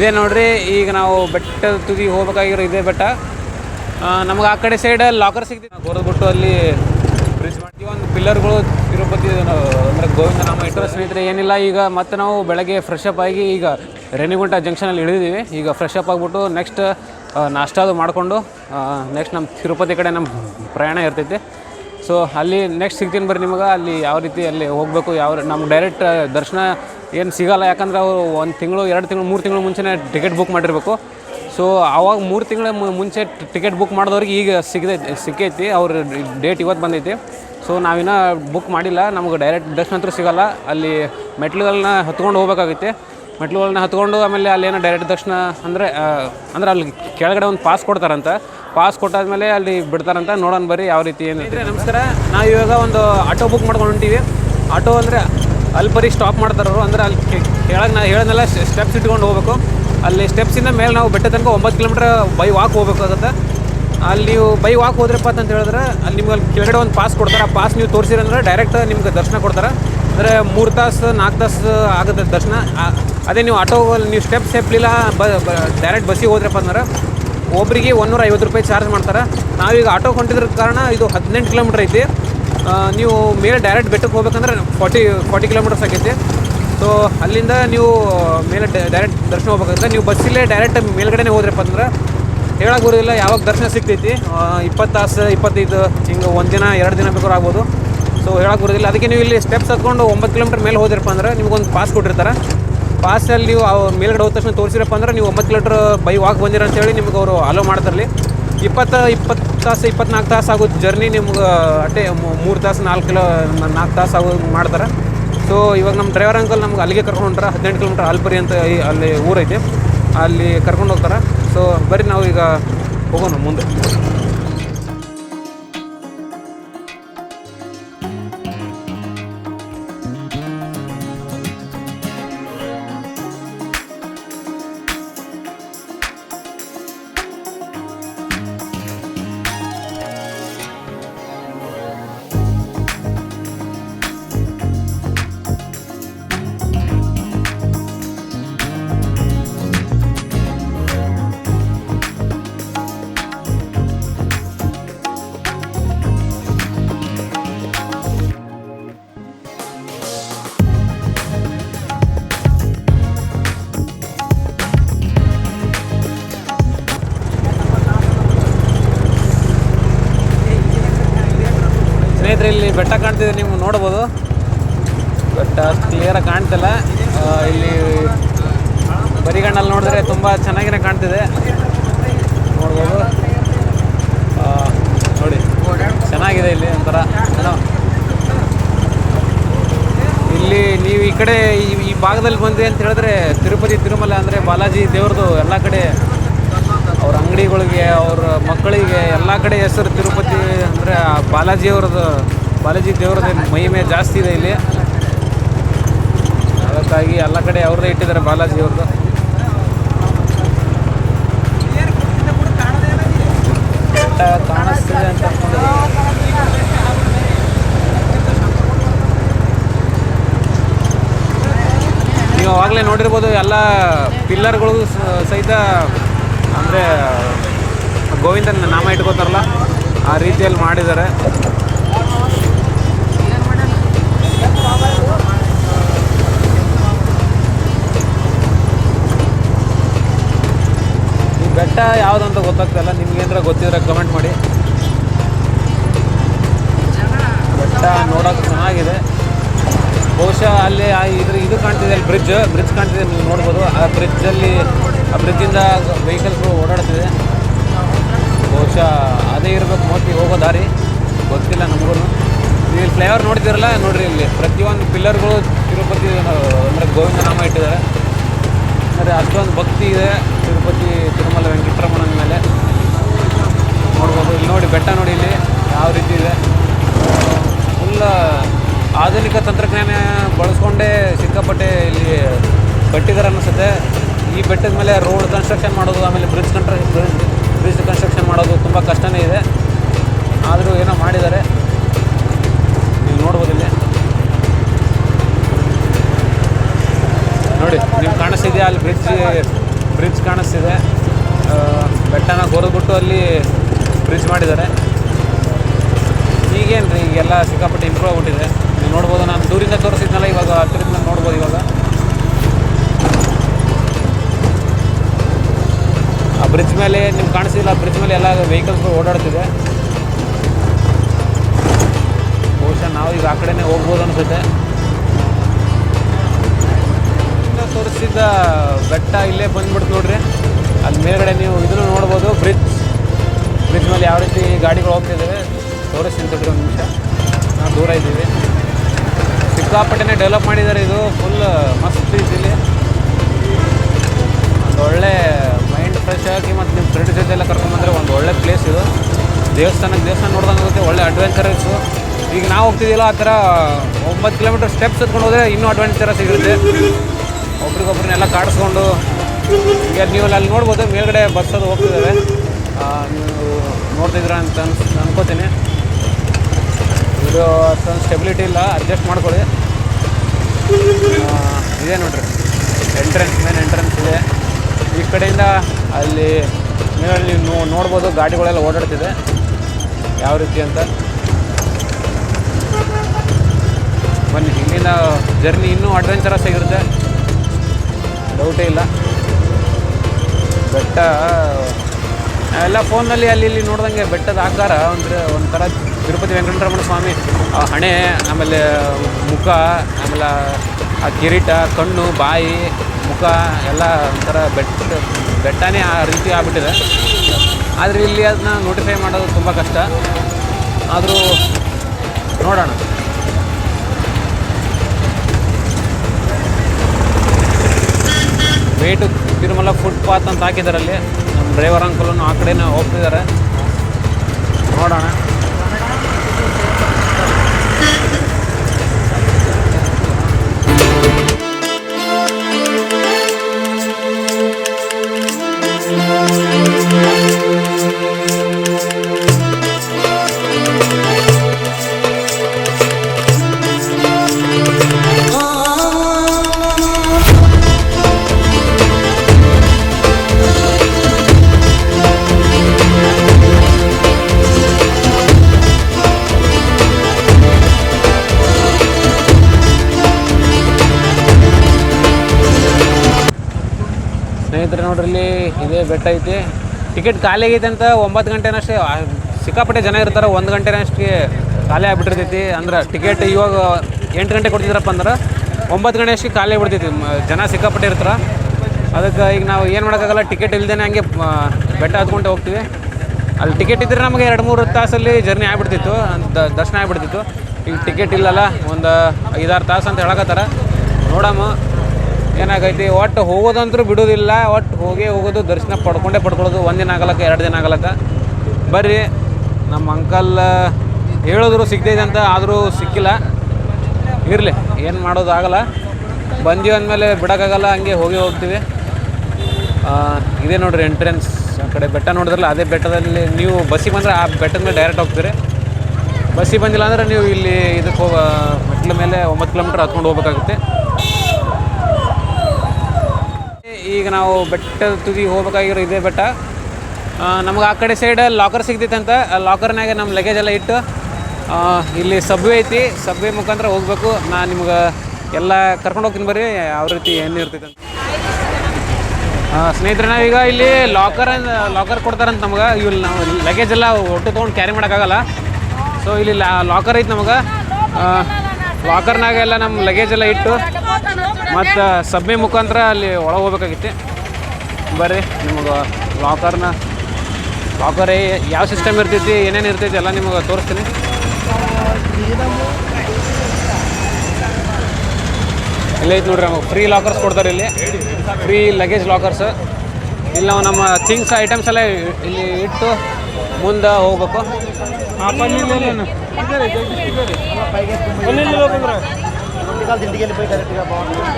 ಇದೇ ನೋಡ್ರಿ, ಈಗ ನಾವು ಬೆಟ್ಟದ ತುದಿ ಹೋಗ್ಬೇಕಾಗಿರೋ ಇದೇ ಬೆಟ್ಟ. ನಮ್ಗೆ ಆ ಕಡೆ ಸೈಡ್ ಲಾಕರ್ ಸಿಗ್ತಿದೆ. ಗೊರದ್ಬಿಟ್ಟು ಅಲ್ಲಿ ಬ್ರಿಡ್ಜ್ ಮಾಡ್ತೀವಿ ಒಂದು ಪಿಲ್ಲರ್ಗಳು ತಿರುಪತಿ ಅಂದರೆ ಗೋವಿಂದ ನಮ್ಮ ಇಟ್ಟರೆ ಸ್ನೇಹಿತರೆ, ಏನಿಲ್ಲ. ಈಗ ಮತ್ತೆ ನಾವು ಬೆಳಗ್ಗೆ ಫ್ರೆಶ್ ಅಪ್ ಆಗಿ ಈಗ ರೇಣಿಗುಂಟ ಜಂಕ್ಷನಲ್ಲಿ ಇಳಿದೀವಿ ಈಗ ಫ್ರೆಶ್ ಅಪ್ ಆಗಿಬಿಟ್ಟು ನೆಕ್ಸ್ಟ್ ನಾಷ್ಟ ಅದು ಮಾಡಿಕೊಂಡು ನೆಕ್ಸ್ಟ್ ನಮ್ಮ ತಿರುಪತಿ ಕಡೆ ನಮ್ಮ ಪ್ರಯಾಣ ಇರ್ತೈತಿ. ಸೊ ಅಲ್ಲಿ ನೆಕ್ಸ್ಟ್ ಸಿಗ್ತೀನಿ ಬರ್ರಿ ನಿಮಗೆ. ಅಲ್ಲಿ ಯಾವ ರೀತಿ ಅಲ್ಲಿ ಹೋಗಬೇಕು, ಯಾವ ನಮ್ಮ ಡೈರೆಕ್ಟ್ ದರ್ಶನ ಏನು ಸಿಗಲ್ಲ. ಯಾಕಂದ್ರೆ ಅವರು ಒಂದು ತಿಂಗಳು, ಎರಡು ತಿಂಗಳು, ಮೂರು ತಿಂಗಳು ಮುಂಚೆನೇ ಟಿಕೆಟ್ ಬುಕ್ ಮಾಡಿರಬೇಕು. ಸೊ ಆವಾಗ ಮೂರು ತಿಂಗಳ ಮುಂಚೆ ಟಿಕೆಟ್ ಬುಕ್ ಮಾಡಿದವ್ರಿಗೆ ಈಗ ಸಿಗದೈತಿ ಸಿಕ್ಕೈತಿ. ಅವ್ರ ಡೇಟ್ ಇವತ್ತು ಬಂದೈತಿ. ಸೊ ನಾವಿನ್ನ ಬುಕ್ ಮಾಡಿಲ್ಲ. ನಮಗೆ ಡೈರೆಕ್ಟ್ ದರ್ಶನ ಅಂತೂ ಸಿಗಲ್ಲ. ಅಲ್ಲಿ ಮೆಟ್ಲುಗಳನ್ನ ಹತ್ಕೊಂಡು ಹೋಗಬೇಕಾಗುತ್ತೆ ಮೆಟ್ಲುಗಳನ್ನ ಹತ್ಕೊಂಡು ಆಮೇಲೆ ಅಲ್ಲಿ ಏನೋ ಡೈರೆಕ್ಟ್ ದರ್ಶನ ಅಂದರೆ ಅಂದ್ರೆ ಅಲ್ಲಿ ಕೆಳಗಡೆ ಒಂದು ಪಾಸ್ ಕೊಡ್ತಾರಂತ. ಪಾಸ್ ಕೊಟ್ಟಾದ್ಮೇಲೆ ಅಲ್ಲಿ ಬಿಡ್ತಾರಂತ. ನೋಡೋಣ ಬರ್ರಿ ಯಾವ ರೀತಿ ಏನು ನಮಸ್ಕಾರ. ನಾವು ಇವಾಗ ಒಂದು ಆಟೋ ಬುಕ್ ಮಾಡ್ಕೊಂಡು ಹೊಂಟೀವಿ. ಆಟೋ ಅಂದರೆ ಅಲ್ಲಿ ಬರೀ ಸ್ಟಾಪ್ ಮಾಡ್ತಾರೋ ಅಂದ್ರೆ ಅಲ್ಲಿ ಹೇಳಕ್ಕೆ ಕೆಳಗೆ ನಾ ಹೇಳೋದನ್ನೆಲ್ಲ ಸ್ಟೆಪ್ಸ್ ಇಟ್ಕೊಂಡು ಹೋಗ್ಬೇಕು. ಅಲ್ಲಿ ಸ್ಟೆಪ್ಸಿಂದ ಮೇಲೆ ನಾವು ಬೆಟ್ಟ ತನಕ ಒಂಬತ್ತು ಕಿಲೋಮೀಟ್ರ್ ಬೈ ವಾಕ್ ಹೋಗ್ಬೇಕಾಗತ್ತೆ. ಅಲ್ಲಿ ನೀವು ಬೈ ವಾಕ್ ಹೋದ್ರಪ್ಪ ಅಂತ ಹೇಳಿದ್ರೆ, ಅಲ್ಲಿ ನಿಮ್ಗೆ ಅಲ್ಲಿ ಕೆಳಗಡೆ ಒಂದು ಪಾಸ್ ಕೊಡ್ತಾರೆ. ಆ ಪಾಸ್ ನೀವು ತೋರಿಸಿರಂದ್ರೆ ಡೈರೆಕ್ಟ್ ನಿಮ್ಗೆ ದರ್ಶನ ಕೊಡ್ತಾರೆ. ಅಂದರೆ ಮೂರು ತಾಸು, ನಾಲ್ಕು ತಾಸು ಆಗುತ್ತೆ ದರ್ಶನ. ಅದೇ ನೀವು ಆಟೋ ನೀವು ಸ್ಟೆಪ್ ಸ್ಟೆಪ್ಲಿಲ್ಲ ಬ ಡೈರೆಕ್ಟ್ ಬಸ್ಸಿಗೆ ಹೋದ್ರಪ್ಪ ಅಂದ್ರೆ ಒಬ್ಬರಿಗೆ ಒನ್ನೂರ ಐವತ್ತು ರೂಪಾಯಿ ಚಾರ್ಜ್ ಮಾಡ್ತಾರೆ. ನಾವೀಗ ಆಟೋ ಹೊಂಟಿದ್ರ ಕಾರಣ ಇದು ಹದಿನೆಂಟು ಕಿಲೋಮೀಟ್ರ್ ಐತಿ. ನೀವು ಮೇಲೆ ಡೈರೆಕ್ಟ್ ಬೆಟ್ಟಕ್ಕೆ ಹೋಗ್ಬೇಕಂದ್ರೆ ಫಾರ್ಟಿ ಫಾರ್ಟಿ ಕಿಲೋಮೀಟರ್ಸ್ ಆಗೈತೆ ಸೊ ಅಲ್ಲಿಂದ ನೀವು ಮೇಲೆ ಡೈರೆಕ್ಟ್ ದರ್ಶನ ಹೋಗ್ಬೇಕಂದ್ರೆ ನೀವು ಬಸ್ಸಿಲ್ಲೇ ಡೈರೆಕ್ಟ್ ಮೇಲ್ಗಡೆನೇ ಹೋದ್ರಪ್ಪ ಅಂದ್ರೆ ಹೇಳಕ್ಕೆ ಬರೋದಿಲ್ಲ, ಯಾವಾಗ ದರ್ಶನ ಸಿಗ್ತೈತಿ. ಇಪ್ಪತ್ತು ತಾಸು, ಇಪ್ಪತ್ತೈದು, ಹಿಂಗೆ ಒಂದು ದಿನ, ಎರಡು ದಿನ ಬೇಕಾದ್ರೂ ಆಗ್ಬೋದು. ಸೊ ಹೇಳಕ್ಕೆ ಬರೋದಿಲ್ಲ. ಅದಕ್ಕೆ ನೀವು ಇಲ್ಲಿ ಸ್ಟೆಪ್ಸ್ ಹತ್ಕೊಂಡು ಒಂಬತ್ತು ಕಿಲೋಮೀಟರ್ ಮೇಲೆ ಹೋದ್ರಪ್ಪ ಅಂದ್ರೆ ನಿಮ್ಗೊಂದು ಪಾಸ್ ಕೊಟ್ಟಿರ್ತಾರೆ. ಪಾಸಲ್ಲಿ ನೀವು ಅವ್ರ ಮೇಲ್ಗಡೆ ಹೋದ ತಕ್ಷಣ ತೋರಿಸಿರಪ್ಪ ಅಂದ್ರೆ ನೀವು ಒಂಬತ್ತು ಕಿಲೋಮೀಟ್ರ್ ಬೈ ವಾಕ್ ಬಂದಿರ ಅಂತೇಳಿ ನಿಮ್ಗೆ ಅವರು ಅಲೋ ಮಾಡ್ತಾರಲ್ಲಿ ಇಪ್ಪತ್ತು ಇಪ್ಪತ್ತು ತಾಸು, ಇಪ್ಪತ್ನಾಲ್ಕು ತಾಸು ಆಗೋ ಜರ್ನಿ ನಿಮ್ಗೆ ಅಟ್ಟೆ ಮೂರು ತಾಸು, ನಾಲ್ಕು ಕಿಲೋ, ನಾಲ್ಕು ತಾಸು ಆಗೋ ಮಾಡ್ತಾರೆ. ಸೊ ಇವಾಗ ನಮ್ಮ ಡ್ರೈವರ್ ಅಂಕಲ್ ನಮ್ಗೆ ಅಲ್ಲಿಗೆ ಕರ್ಕೊಂಡು ಹೊಂಟ್ರೆ, ಹದಿನೆಂಟು ಕಿಲೋಮೀಟ್ರ್ ಆಲ್ಪರಿ ಅಂತ ಅಲ್ಲಿ ಊರೈತೆ. ಅಲ್ಲಿ ಕರ್ಕೊಂಡು ಹೋಗ್ತಾರೆ. ಸೊ ಬರೀ ನಾವು ಈಗ ಹೋಗೋಣ ಮುಂದೆ. ಬೆಟ್ಟ ಕಾಣ್ತಿದೆ, ನೀವು ನೋಡ್ಬೋದು. ಬೆಟ್ಟ ಅಷ್ಟು ಕ್ಲಿಯರಾಗಿ ಕಾಣ್ತಿಲ್ಲ. ಇಲ್ಲಿ ಬರಿಗಣ್ಣಲ್ಲಿ ನೋಡಿದ್ರೆ ತುಂಬ ಚೆನ್ನಾಗಿನೇ ಕಾಣ್ತಿದೆ. ನೋಡ್ಬೋದು. ನೋಡಿ, ಚೆನ್ನಾಗಿದೆ ಇಲ್ಲಿ ಒಂಥರ ಇಲ್ಲಿ ನೀವು ಈ ಕಡೆ ಈ- ಭಾಗದಲ್ಲಿ ಬಂದ್ರಿ ಅಂತ ಹೇಳಿದ್ರೆ ತಿರುಪತಿ, ತಿರುಮಲ ಅಂದರೆ ಬಾಲಾಜಿ ದೇವ್ರದ್ದು ಎಲ್ಲ ಕಡೆ ಅವ್ರ ಅಂಗಡಿಗಳಿಗೆ, ಅವ್ರ ಮಕ್ಕಳಿಗೆ ಎಲ್ಲ ಕಡೆ ಹೆಸರು ತಿರುಪತಿ ಅಂದರೆ ಬಾಲಾಜಿ ಅವ್ರದ್ದು ಬಾಲಾಜಿ ದೇವ್ರದ್ದು ಮಹಿಮೆ ಜಾಸ್ತಿ ಇದೆ ಇಲ್ಲಿ. ಅದಕ್ಕಾಗಿ ಎಲ್ಲ ಕಡೆ ಅವ್ರದ್ದೇ ಇಟ್ಟಿದ್ದಾರೆ ಬಾಲಾಜಿ ಅವ್ರದ್ದು. ಕಾಣಿಸ್ತಿದೆ ಅಂತ. ನೀವು ಆವಾಗಲೇ ನೋಡಿರ್ಬೋದು ಎಲ್ಲ ಪಿಲ್ಲರ್ಗಳು ಸಹಿತ ಅಂದರೆ ಗೋವಿಂದನ ನಾಮ ಇಟ್ಕೋತಾರಲ್ಲ, ಆ ರೀತಿಯಲ್ಲಿ ಮಾಡಿದ್ದಾರೆ. ಬೆಟ್ಟ ಯಾವುದಂತ ಗೊತ್ತಾಗ್ತಾಯಿಲ್ಲ ನಿಮ್ಗೇನಾರ ಗೊತ್ತಿದ್ರೆ ಕಮೆಂಟ್ ಮಾಡಿ. ಬೆಟ್ಟ ನೋಡೋಕೆ ಚೆನ್ನಾಗಿದೆ. ಬಹುಶಃ ಅಲ್ಲಿ ಇದ್ರ ಇದು ಕಾಣ್ತಿದೆ ಅಲ್ಲಿ ಬ್ರಿಡ್ಜ್ ಬ್ರಿಡ್ಜ್ ಕಾಣ್ತಿದೆ ನೀವು ನೋಡ್ಬೋದು. ಆ ಬ್ರಿಡ್ಜಲ್ಲಿ ಆ ಬ್ರಿಡ್ಜಿಂದ ವೆಹಿಕಲ್ಸ್ಗಳು ಓಡಾಡ್ತಿದೆ. ಬಹುಶಃ ಅದೇ ಇರಬೇಕು ಮೋಸ್ಟ್ಲಿ ಹೋಗೋ ದಾರಿ. ಗೊತ್ತಿಲ್ಲ ನಮಗೂ ನೀವು ಇಲ್ಲಿ ಫ್ಲೇವರ್ ನೋಡ್ತಿರಲ್ಲ ನೋಡ್ರಿ ಇಲ್ಲಿ. ಪ್ರತಿಯೊಂದು ಪಿಲ್ಲರ್ಗಳು ತಿರುಪತಿ, ಅಂದರೆ ಗೋವಿಂದ ನಾಮ ಇಟ್ಟಿದ್ದಾರೆ. ಅಂದರೆ ಅಷ್ಟೊಂದು ಭಕ್ತಿ ಇದೆ ತಿರುಪತಿ. ತಿರುಮಲ ವೆಂಕಟರಮಣನ ಮೇಲೆ. ನೋಡ್ಬೋದು. ಇಲ್ಲಿ ನೋಡಿ, ಬೆಟ್ಟ ನೋಡಿ ಇಲ್ಲಿ ಯಾವ ರೀತಿ ಇದೆ. ಫುಲ್ ಆಧುನಿಕ ತಂತ್ರಜ್ಞಾನ ಬಳಸ್ಕೊಂಡೇ ಸಿಕ್ಕಾಪಟ್ಟೆ ಇಲ್ಲಿ ಕಟ್ಟಿದ್ದಾರೆ ಅನ್ನಿಸುತ್ತೆ. ಈ ಬೆಟ್ಟದ ಮೇಲೆ ರೋಡ್ ಕನ್ಸ್ಟ್ರಕ್ಷನ್ ಮಾಡೋದು, ಆಮೇಲೆ ಬ್ರಿಡ್ಜ್ ಕಂಟ್ರ ಬ್ರಿಡ್ಜ್ ಕನ್ಸ್ಟ್ರಕ್ಷನ್ ಮಾಡೋದು ತುಂಬ ಕಷ್ಟನೇ ಇದೆ. ಆದರೂ ಏನೋ ಮಾಡಿದ್ದಾರೆ. ನೀವು ನೋಡ್ಬೋದು ಇಲ್ಲಿ. ನೋಡಿ, ನಿಮ್ಗೆ ಕಾಣಿಸ್ತಿದೆಯಾ? ಅಲ್ಲಿ ಬ್ರಿಡ್ಜ್ ಬ್ರಿಡ್ಜ್ ಕಾಣಿಸ್ತಿದೆ. ಬೆಟ್ಟನ ಕೊರೆದ್ಬಿಟ್ಟು ಅಲ್ಲಿ ಬ್ರಿಡ್ಜ್ ಮಾಡಿದ್ದಾರೆ. ಈಗೇನು ರೀ ಈಗೆಲ್ಲ ಸಿಕ್ಕಾಪಟ್ಟೆ ಇಂಪ್ರೂವ್ ಆಗ್ಬಿಟ್ಟಿದೆ. ನೀವು ನೋಡ್ಬೋದು, ನಾನು ದೂರಿಂದ ತೋರಿಸಿದ್ನಲ್ಲ, ಇವಾಗ ಹತ್ತಿರದಿಂದ ನೋಡ್ಬೋದು ಇವಾಗ. ಆ ಬ್ರಿಡ್ಜ್ ಮೇಲೆ, ನಿಮ್ಗೆ ಕಾಣಿಸಿಲ್ಲ, ಆ ಬ್ರಿಡ್ಜ್ ಮೇಲೆ ಎಲ್ಲ ವೆಹಿಕಲ್ಸ್ಗಳು ಓಡಾಡ್ತಿದೆ. ಬಹುಶಃ ನಾವು ಈಗ ಆ ಕಡೆನೇ ಹೋಗ್ಬೋದು ಅನಿಸುತ್ತೆ. ತೋರಿಸಿದ ತೋರಿಸಿದ್ದ ಬೆಟ್ಟ ಇಲ್ಲೇ ಬಂದ್ಬಿಡ್ತು ನೋಡ್ರಿ. ಮೇಲ್ಗಡೆ ನೀವು ಇದನ್ನು ನೋಡ್ಬೋದು. ಬ್ರಿಡ್ಜ್ ಬ್ರಿಡ್ಜ್ ಮೇಲೆ ಯಾವ ರೀತಿ ಗಾಡಿಗಳು ಹೋಗ್ತಿದ್ದಾವೆ ತೋರಿಸ್ತೀನಿ ತಡ್ರಿ ಒಂದು ನಿಮಿಷ. ನಾವು ದೂರ ಇದ್ದೀವಿ. ಸಿಕ್ಕಾಪಟ್ಟೆನೇ ಡೆವಲಪ್ ಮಾಡಿದ್ದಾರೆ ಇದು. ಫುಲ್ ಮಸ್ತ್ ಇದಿಲ್ಲಿ. ಒಂದು ಒಳ್ಳೆ ಮೈಂಡ್ ಫ್ರೆಶ್ ಆಗಿ ಮತ್ತು ನಿಮ್ಮ ಫ್ರೆಂಡ್ ಜೊತೆ ಎಲ್ಲ ಕರ್ಕೊಂಬಂದರೆ ಒಂದು ಒಳ್ಳೆ ಪ್ಲೇಸ್ ಇದು. ದೇವಸ್ಥಾನಕ್ಕೆ ದೇವಸ್ಥಾನ ನೋಡ್ದಂಗೆ ಆಗುತ್ತೆ. ಒಳ್ಳೆ ಅಡ್ವೆಂಚರಸ್ಸು ಈಗ ನಾವು ಹೋಗ್ತಿದ್ದಿಲ್ಲ ಆ ಥರ ಒಂಬತ್ತು ಕಿಲೋಮೀಟರ್ ಸ್ಟೆಪ್ಸ್ ಎತ್ಕೊಂಡು ಹೋದರೆ ಇನ್ನೂ ಅಡ್ವೆಂಚರ ಸಿಗುತ್ತೆ. ಒಬ್ರಿಗೊಬ್ರನ್ನೆಲ್ಲ ಕಾಡಿಸ್ಕೊಂಡು ಈಗ ನೀವು ಅಲ್ಲಿ ನೋಡ್ಬೋದು, ಮೇಲ್ಗಡೆ ಬಸ್ ಅದು ಹೋಗ್ತಿದ್ದಾವೆ ನೀವು ನೋಡ್ತಿದ್ದೀರ ಅಂತ ಅನ್ಸ್, ಅನ್ಕೋತೀನಿ. ಇದು ಅಷ್ಟೊಂದು ಸ್ಟೆಬಿಲಿಟಿ ಇಲ್ಲ ಅಡ್ಜಸ್ಟ್ ಮಾಡ್ಕೊಳ್ಳಿ. ಇದೆ ನೋಡ್ರಿ. ಎಂಟ್ರೆನ್ಸ್ ಮೇನ್ ಎಂಟ್ರೆನ್ಸ್ ಇದೆ. ಈ ಕಡೆಯಿಂದ ಅಲ್ಲಿ ಮೇಲೆ ನೀವು ನೋಡ್ಬೋದು, ಗಾಡಿಗಳೆಲ್ಲ ಓಡಾಡ್ತಿದೆ. ಯಾವ ರೀತಿ ಅಂತ. ಬನ್ನಿ, ಇಲ್ಲಿನ ಜರ್ನಿ ಇನ್ನೂ ಅಡ್ವೆಂಚರಸ್ ಆಗಿರುತ್ತೆ. ಡೌಟೇ ಇಲ್ಲ. ಬೆಟ್ಟ. ಎಲ್ಲ ಫೋನಲ್ಲಿ ಅಲ್ಲಿ ಇಲ್ಲಿ ನೋಡ್ದಂಗೆ ಬೆಟ್ಟದ ಆಕಾರ, ಅಂದರೆ ಒಂಥರ ತಿರುಪತಿ ವೆಂಕಟರಮಣ ಸ್ವಾಮಿ, ಆ ಹಣೆ, ಆಮೇಲೆ ಮುಖ, ಆಮೇಲೆ ಆ ಕಿರೀಟ, ಕಣ್ಣು, ಬಾಯಿ, ಮುಖ, ಎಲ್ಲ ಒಂಥರ ಬೆಟ್ಟ ಬೆಟ್ಟನೇ ಆ ರೀತಿ ಆಗ್ಬಿಟ್ಟಿದೆ. ಆದರೆ ಇಲ್ಲಿ ಅದನ್ನ ನೋಟಿಫೈ ಮಾಡೋದು ತುಂಬ ಕಷ್ಟ. ಆದರೂ ನೋಡೋಣ. ವೇಟು ತಿರುಮಲ ಫುಟ್ಪಾತ್ ಅಂತ ಹಾಕಿದ್ದಾರೆ ಅಲ್ಲಿ. ನಮ್ಮ ಡ್ರೈವರ್ ಅಂಕಲನ್ನು ಆ ಕಡೆನೇ ಹೋಗ್ತಿದ್ದಾರೆ ನೋಡೋಣ. ಸ್ನೇಹಿತರೆ ನೋಡ್ರಿ ಇಲ್ಲಿ ಇದೇ ಬೆಟ್ಟ ಐತಿ. ಟಿಕೆಟ್ ಖಾಲಿ ಆಗೈತೆ ಅಂತ ಒಂಬತ್ತು ಗಂಟೆನಷ್ಟೇ ಸಿಕ್ಕಾಪಟ್ಟೆ ಜನ ಇರ್ತಾರೆ, ಒಂದು ಗಂಟೆನಷ್ಟೇ ಖಾಲಿ ಆಗಿಬಿಟ್ಟಿರ್ತೈತಿ. ಅಂದ್ರೆ ಟಿಕೆಟ್ ಇವಾಗ ಎಂಟು ಗಂಟೆ ಕೊಡ್ತಿದ್ರಪ್ಪ ಅಂದ್ರೆ ಒಂಬತ್ತು ಗಂಟೆ ಅಷ್ಟೇ ಖಾಲಿ ಆಗಿಬಿಡ್ತೈತಿ. ಜನ ಸಿಕ್ಕಾಪಟ್ಟೆ ಇರ್ತಾರೆ. ಅದಕ್ಕೆ ಈಗ ನಾವು ಏನು ಮಾಡೋಕ್ಕಾಗಲ್ಲ ಟಿಕೆಟ್ ಇಲ್ದೇ ಹಂಗೆ ಬೆಟ್ಟ ಹತ್ಕೊಂಡು ಹೋಗ್ತೀವಿ. ಅಲ್ಲಿ ಟಿಕೆಟ್ ಇದ್ದರೆ ನಮಗೆ ಎರಡು ಮೂರು ತಾಸಲ್ಲಿ ಜರ್ನಿ ಆಗಿಬಿಡ್ತಿತ್ತು ದರ್ಶನ ಆಗಿಬಿಡ್ತಿತ್ತು. ಈಗ ಟಿಕೆಟ್ ಇಲ್ಲಲ್ಲ, ಒಂದು ಐದಾರು ತಾಸು ಅಂತ ಹೇಳಕತ್ತಾರ. ನೋಡಮ್ಮ. ಏನಾಗೈತಿ? ಒಟ್ಟು ಹೋಗೋದಂತರೂ ಬಿಡೋದಿಲ್ಲ. ಒಟ್ಟು ಹೋಗೇ ಹೋಗೋದು, ದರ್ಶನ ಪಡ್ಕೊಂಡೇ ಪಡ್ಕೊಳ್ಳೋದು. ಒಂದಿನ ಆಗಲಕ್ಕ, ಎರಡು ದಿನ ಆಗಲಕ್ಕ. ಬರ್ರಿ, ನಮ್ಮ ಅಂಕಲ್ ಹೇಳಿದ್ರು ಸಿಗ್ತೈತೆ ಅಂತ, ಆದರೂ ಸಿಕ್ಕಿಲ್ಲ. ಇರಲಿ, ಏನು ಮಾಡೋದು ಆಗಲ್ಲ. ಬಂದೀವಿ ಅಂದಮೇಲೆ ಬಿಡೋಕ್ಕಾಗಲ್ಲ, ಹಂಗೆ ಹೋಗಿ ಹೋಗ್ತೀವಿ. ಇದೇ ನೋಡ್ರಿ ಎಂಟ್ರೆನ್ಸ್ ಆ ಕಡೆ ಬೆಟ್ಟ ನೋಡಿದ್ರಲ್ಲ, ಅದೇ ಬೆಟ್ಟದಲ್ಲಿ ನೀವು ಬಸ್ಸಿಗೆ ಬಂದರೆ ಆ ಬೆಟ್ಟದ ಮೇಲೆ ಡೈರೆಕ್ಟ್ ಹೋಗ್ತೀರಿ. ಬಸ್ಸಿಗೆ ಬಂದಿಲ್ಲ ಅಂದರೆ ನೀವು ಇಲ್ಲಿ ಇದಕ್ಕೆ ಹೋಗ, ಮೆಟ್ಲ ಮೇಲೆ ಒಂಬತ್ತು ಕಿಲೋಮೀಟ್ರ್ ಹತ್ಕೊಂಡು ಹೋಗ್ಬೇಕಾಗುತ್ತೆ. ಈಗ ನಾವು ಬೆಟ್ಟದ ತುದಿ ಹೋಗ್ಬೇಕಾಗಿರೋ ಇದೇ ಬೆಟ್ಟ. ನಮ್ಗೆ ಆ ಕಡೆ ಸೈಡ್ ಲಾಕರ್ ಸಿಗ್ತೈತೆ ಅಂತ. ಲಾಕರ್ನಾಗೆ ನಮ್ಮ ಲಗೇಜ್ ಎಲ್ಲ ಇಟ್ಟು ಇಲ್ಲಿ ಸಬ್ವೆ ಐತಿ. ಸಬ್ವೆ ಮುಖಾಂತರ ಹೋಗಬೇಕು. ನಾನು ನಿಮ್ಗೆ ಎಲ್ಲ ಕರ್ಕೊಂಡು ಹೋಗ್ತೀನಿ ಬರ್ರಿ. ಯಾವ ರೀತಿ ಏನು ಇರ್ತೈತೆ ಅಂತ. ಸ್ನೇಹಿತರೆ, ನಾವೀಗ ಇಲ್ಲಿ ಲಾಕರ್ ಲಾಕರ್ ಕೊಡ್ತಾರಂತ ನಮ್ಗೆ. ಇಲ್ಲಿ ನಾವು ಲಗೇಜ್ ಎಲ್ಲ ಒಟ್ಟು ತೊಗೊಂಡು ಕ್ಯಾರಿ ಮಾಡೋಕ್ಕಾಗಲ್ಲ. ಸೊ ಇಲ್ಲಿ ಲಾಕರ್ ಐತೆ ನಮ್ಗೆ. ಲಾಕರ್ನಾಗೆಲ್ಲ ನಮ್ಮ ಲಗೇಜ್ ಎಲ್ಲ ಇಟ್ಟು ಮತ್ತು ಸಬ್ಮಿ ಮುಖಾಂತರ ಅಲ್ಲಿ ಒಳಗೆ ಹೋಗ್ಬೇಕಾಗಿತ್ತು. ಬರ್ರಿ ನಿಮಗೆ ಲಾಕರ್ನ ಲಾಕರ್ ಯಾವ ಸಿಸ್ಟಮ್ ಇರ್ತೈತಿ ಏನೇನು ಇರ್ತೈತಿ ಎಲ್ಲ ನಿಮಗೆ ತೋರಿಸ್ತೀನಿ. ಇಲ್ಲ ಐತೆ ನೋಡ್ರಿ ನಮಗೆ ಫ್ರೀ ಲಾಕರ್ಸ್ ಕೊಡ್ತಾರೆ ಇಲ್ಲಿ. ಫ್ರೀ ಲಗೇಜ್ ಲಾಕರ್ಸ್ ಇಲ್ಲಿ ನಾವು ನಮ್ಮ ಥಿಂಗ್ಸ್ ಐಟಮ್ಸ್ ಎಲ್ಲ ಇಲ್ಲಿ ಇಟ್ಟು ಮುಂದೆ ಹೋಗ್ಬೇಕು. కాదు ఇంటికి వెళ్ళిపోయి కరెక్ట్గా బాగుంటుంది